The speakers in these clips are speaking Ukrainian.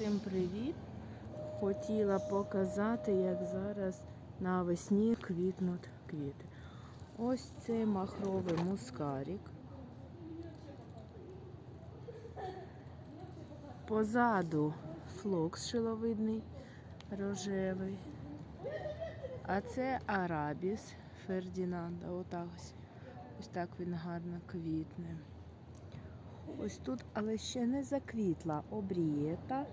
Всім привіт! Хотіла показати, як зараз навесні квітнуть квіти. Ось це махровий мускарік. Позаду флокс шиловидний рожевий. А це арабіс Фердінанда. Отак ось. Ось так він гарно квітне. Ось тут, але ще не заквітла обрієта,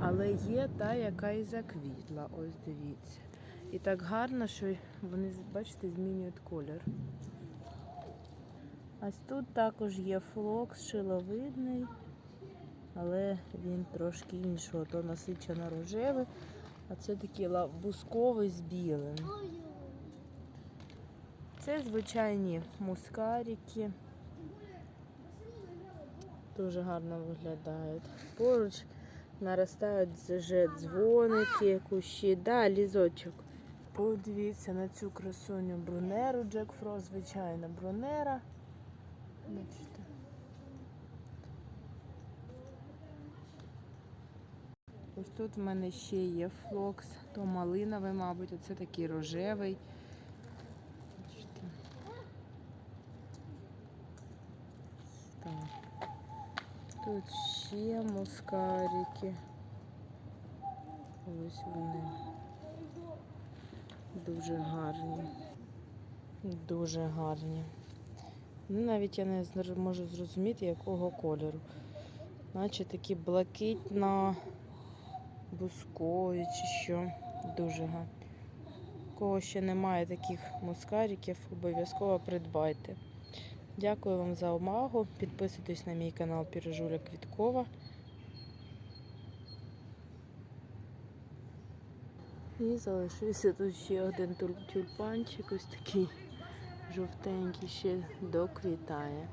але є та, яка і заквітла. Ось дивіться. І так гарно, що вони, бачите, змінюють колір. Ось тут також є флокс шиловидний, але він трошки іншого, то насичено рожевий, а це такий бусковий з білим. Це звичайні мускарики. Дуже гарно виглядають. Поруч наростають вже дзвоники, кущі. Да, лізочок. Подивіться на цю красуню брунеру Джек Фрост, звичайна брунера. Бачите. Ось тут в мене ще є флокс, то малиновий, мабуть, оце такий рожевий. Бачите. Так. Тут ще мускарики. Ось вони. Дуже гарні. Дуже гарні. Ну, навіть я не можу зрозуміти, якого кольору. Наче такі блакитно бускові чи що. Дуже гарні. У кого ще немає таких мускариків, обов'язково придбайте. Дякую вам за увагу. Підписуйтесь на мій канал Пірожуля Квіткова. І залишився тут ще один тюльпанчик, ось такий жовтенький, ще доквітає.